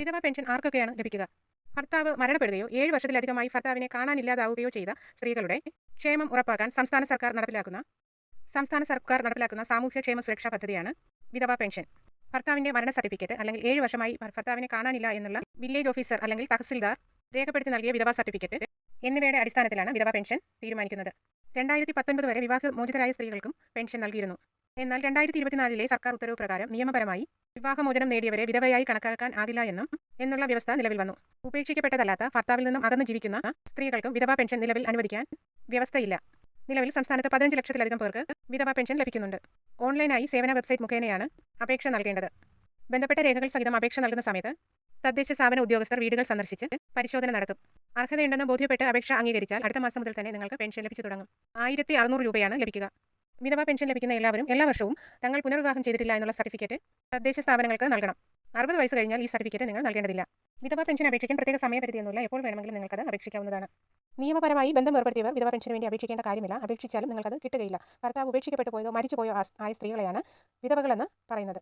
വിധവ പെൻഷൻ ആർക്കൊക്കെയാണ് ലഭിക്കുക? ഭർത്താവ് മരണപ്പെടുകയോ ഏഴ് വർഷത്തിലധികമായി ഭർത്താവിനെ കാണാനില്ലാതാവുകയോ ചെയ്ത സ്ത്രീകളുടെ ക്ഷേമം ഉറപ്പാക്കാൻ സംസ്ഥാന സർക്കാർ നടപ്പിലാക്കുന്ന സംസ്ഥാന സർക്കാർ നടപ്പിലാക്കുന്ന സാമൂഹ്യ ക്ഷേമ സുരക്ഷാ പദ്ധതിയാണ് വിധവ പെൻഷൻ. ഭർത്താവിന്റെ മരണ സർട്ടിഫിക്കറ്റ് അല്ലെങ്കിൽ ഏഴ് വർഷമായി ഭർത്താവിനെ കാണാനില്ല എന്നുള്ള വില്ലേജ് ഓഫീസർ അല്ലെങ്കിൽ തഹസിൽദാർ രേഖപ്പെടുത്തി നൽകിയ വിധവ സർട്ടിഫിക്കറ്റ് എന്നിവയുടെ അടിസ്ഥാനത്തിലാണ് വിധവ പെൻഷൻ തീരുമാനിക്കുന്നത്. രണ്ടായിരത്തി പത്തൊൻപത് വരെ വിവാഹമോചിതരായ സ്ത്രീകൾക്കും പെൻഷൻ നൽകിയിരുന്നു. എന്നാൽ രണ്ടായിരത്തി ഇരുപത്തിനാലിലെ സർക്കാർ ഉത്തരവ് പ്രകാരം നിയമപരമായി വിവാഹമോചനം നേടിയവരെ വിധവയായി കണക്കാക്കാൻ ആകില്ല എന്നും എന്നുള്ള വ്യവസ്ഥ നിലവിൽ വന്നു. ഉപേക്ഷിക്കപ്പെട്ടതല്ലാത്ത ഭർത്താവിൽ നിന്നും അകന്നു ജീവിക്കുന്ന സ്ത്രീകൾക്കും വിധവാ പെൻഷൻ നിലവിൽ അനുവദിക്കാൻ വ്യവസ്ഥയില്ല. നിലവിൽ സംസ്ഥാനത്ത് പതിനഞ്ച് ലക്ഷത്തിലധികം പേർക്ക് വിധവാ പെൻഷൻ ലഭിക്കുന്നുണ്ട്. ഓൺലൈനായി സേവന വെബ്സൈറ്റ് മുഖേനയാണ് അപേക്ഷ നൽകേണ്ടത്. ബന്ധപ്പെട്ട രേഖകൾ സഹിതം അപേക്ഷ നൽകുന്ന സമയത്ത് തദ്ദേശ സ്ഥാപന ഉദ്യോഗസ്ഥർ വീടുകൾ സന്ദർശിച്ച് പരിശോധന നടത്തും. അർഹതയുണ്ടെന്ന് ബോധ്യപ്പെട്ട് അപേക്ഷ അംഗീകരിച്ചാൽ അടുത്ത മാസം മുതൽ തന്നെ നിങ്ങൾക്ക് പെൻഷൻ ലഭിച്ചു തുടങ്ങും. ആയിരത്തി രൂപയാണ് ലഭിക്കുക. വിധവാ പെൻഷൻ ലഭിക്കുന്ന എല്ലാവരും എല്ലാ വർഷവും തങ്ങൾ പുനർവിവാഹം ചെയ്തിട്ടില്ല എന്നുള്ള സർട്ടിഫിക്കറ്റ് തദ്ദേശ സ്ഥാപനങ്ങൾക്ക് നൽകണം. അറുപത് വയസ്സ് കഴിഞ്ഞാൽ ഈ സർട്ടിഫിക്കറ്റ് നിങ്ങൾ നൽകേണ്ടതില്ല. വിധവാ പെൻഷൻ അപേക്ഷിക്കാൻ പ്രത്യേക സമയപരിധിയൊന്നുമില്ല. എപ്പോൾ വേണമെങ്കിലും നിങ്ങൾക്കത് അപേക്ഷിക്കാവുന്നതാണ്. നിയമപരമായി ബന്ധം ഏർപ്പെടുത്തിയവർ വിധവാ പെൻഷന് വേണ്ടി അപേക്ഷിക്കേണ്ട കാര്യമില്ല. അപേക്ഷിച്ചാലും നിങ്ങൾക്കത് കിട്ടുകയില്ല. ഭർത്താവ് ഉപേക്ഷിക്കപ്പെട്ടു പോയതോ മരിച്ചു പോയോ ആയ സ്ത്രീകളെയാണ് വിധവകളെന്ന് പറയുന്നത്.